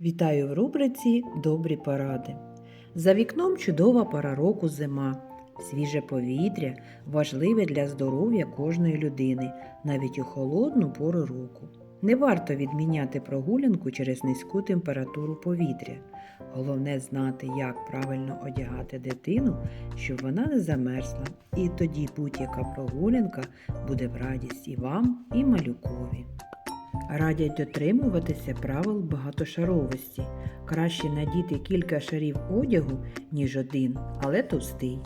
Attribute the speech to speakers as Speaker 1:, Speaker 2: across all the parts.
Speaker 1: Вітаю в рубриці Добрі поради. За вікном чудова пора року зима. Свіже повітря важливе для здоров'я кожної людини, навіть у холодну пору року. Не варто відміняти прогулянку через низьку температуру повітря. Головне знати, як правильно одягати дитину, щоб вона не замерзла. І тоді будь-яка прогулянка буде в радість і вам, і малюкові. Радять дотримуватися правил багатошаровості. Краще надіти кілька шарів одягу, ніж один, але товстий.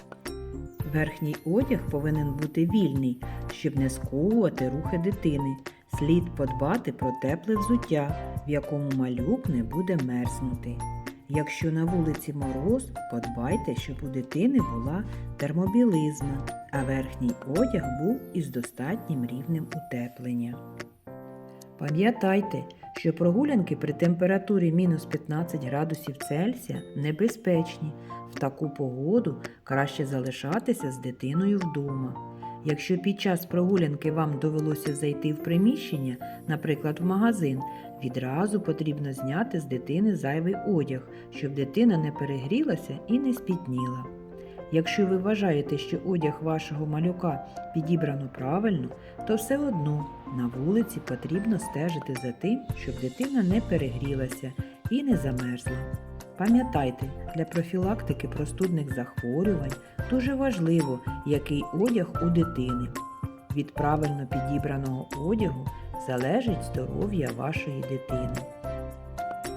Speaker 1: Верхній одяг повинен бути вільний, щоб не сковувати рухи дитини. Слід подбати про тепле взуття, в якому малюк не буде мерзнути. Якщо на вулиці мороз, подбайте, щоб у дитини була термобілизна, а верхній одяг був із достатнім рівнем утеплення. Пам'ятайте, що прогулянки при температурі мінус 15 градусів Цельсія небезпечні. В таку погоду краще залишатися з дитиною вдома. Якщо під час прогулянки вам довелося зайти в приміщення, наприклад, в магазин, відразу потрібно зняти з дитини зайвий одяг, щоб дитина не перегрілася і не спітніла. Якщо ви вважаєте, що одяг вашого малюка підібрано правильно, то все одно на вулиці потрібно стежити за тим, щоб дитина не перегрілася і не замерзла. Пам'ятайте, для профілактики простудних захворювань дуже важливо, який одяг у дитини. Від правильно підібраного одягу залежить здоров'я вашої дитини.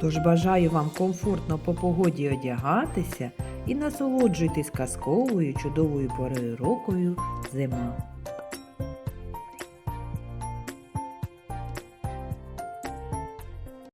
Speaker 1: Тож бажаю вам комфортно по погоді одягатися і насолоджуйтесь казковою чудовою порою рокою зима.